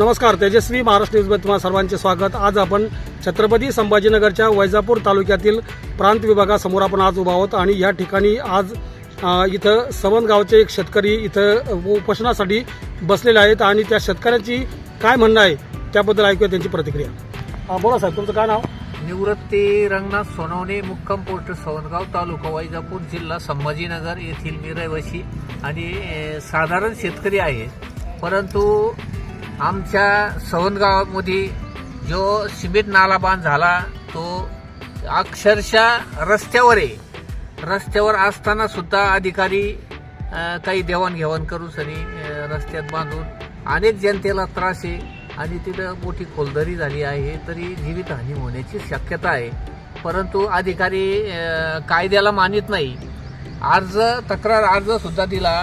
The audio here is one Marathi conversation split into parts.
नमस्कार तेजस्वी महाराष्ट्र न्यूजमध्ये तुम्हाला सर्वांचे स्वागत. आज आपण छत्रपती संभाजीनगरच्या वैजापूर तालुक्यातील प्रांत विभागासमोर आपण आज उभा आहोत आणि या ठिकाणी आज इथं सवनगावचे गावचे एक शेतकरी इथं उपोषणासाठी बसलेले आहेत आणि त्या शेतकऱ्याची काय म्हणणं आहे त्याबद्दल ऐकूया त्यांची प्रतिक्रिया. बोला साहेब तुमचं काय नाव? निवृत्ती रंगनाथ सोनवणे मुक्काम पोस्ट सवनगाव तालुका वैजापूर जिल्हा संभाजीनगर येथील मी रहिवासी आणि साधारण शेतकरी आहे. परंतु आमच्या सवनगावामध्ये जो सिमेंट नाला बांध झाला तो अक्षरशः रस्त्यावर आहे. रस्त्यावर असताना सुद्धा अधिकारी काही देवाणघेवाण करू सरी रस्त्यात बांधून अनेक जनतेला त्रास आहे आणि तिथं मोठी खोलदरी झाली आहे तरी जीवितहानी होण्याची शक्यता आहे. परंतु अधिकारी कायद्याला मानित नाही. अर्ज तक्रार अर्ज सुद्धा दिला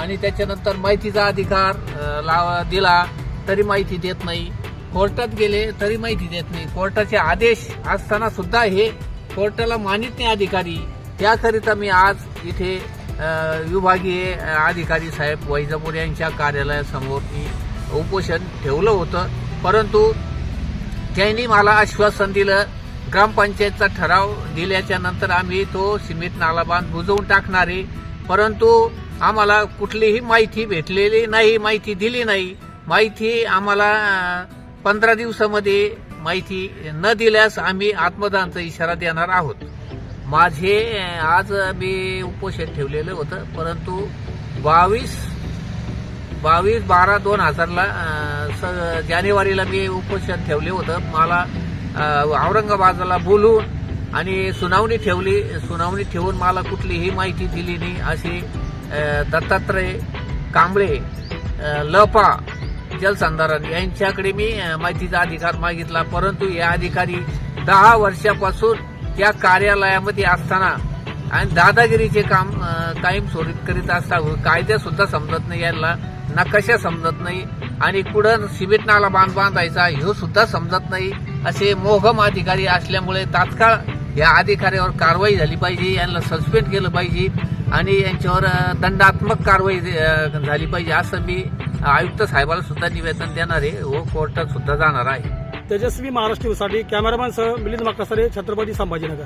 आणि त्याच्यानंतर माहितीचा अधिकार लावा दिला. तरी माहिती देत नाही. कोर्टात गेले तरी माहिती देत नाही. कोर्टाचे आदेश असताना सुद्धा हे कोर्टाला मानित नाही अधिकारी. त्याकरिता मी आज इथे विभागीय अधिकारी साहेब वैजापूर यांच्या कार्यालयासमोर मी उपोषण ठेवलं होतं. परंतु त्यांनी मला आश्वासन दिलं ग्रामपंचायतचा ठराव दिल्याच्या नंतर आम्ही तो सिमेंट नालाबांध बुजवून टाकणार. आहे परंतु आम्हाला कुठलीही माहिती भेटलेली नाही माहिती दिली नाही. माहिती आम्हाला पंधरा दिवसामध्ये माहिती न दिल्यास आम्ही आत्मदानचा इशारा देणार आहोत. माझे आज मी उपोषण ठेवलेलं होतं परंतु बावीस बावीस बारा दोन हजारला स- जानेवारीला मी उपोषण ठेवले होतं. मला औरंगाबादला बोलून आणि सुनावणी ठेवली सुनावणी ठेवून मला कुठलीही माहिती दिली नाही. असे दत्तात्रय कांबळे लपा जलसंधारण यांच्याकडे मी माहितीचा अधिकार मागितला. परंतु या अधिकारी दहा वर्षापासून त्या कार्यालयामध्ये असताना आणि दादागिरीचे काम कायम स्वरूप करीत असता कायदा सुद्धा समजत नाही यांना नकाशा समजत नाही आणि कुठं सिमेंट नाला बांध बांधायचा हे सुद्धा समजत नाही. असे मोहम अधिकारी असल्यामुळे तात्काळ या अधिकाऱ्यावर कारवाई झाली पाहिजे यांना सस्पेंड केलं पाहिजे आणि यांच्यावर दंडात्मक कारवाई झाली पाहिजे असं मी आयुक्त साहेबाला सुद्धा निवेदन देणार आहे. व कोर्टात सुद्धा जाणार आहे. तेजस्वी महाराष्ट्र न्यूजसाठी कॅमेरामॅन सह मिलिंद मक्कासरे छत्रपती संभाजीनगर.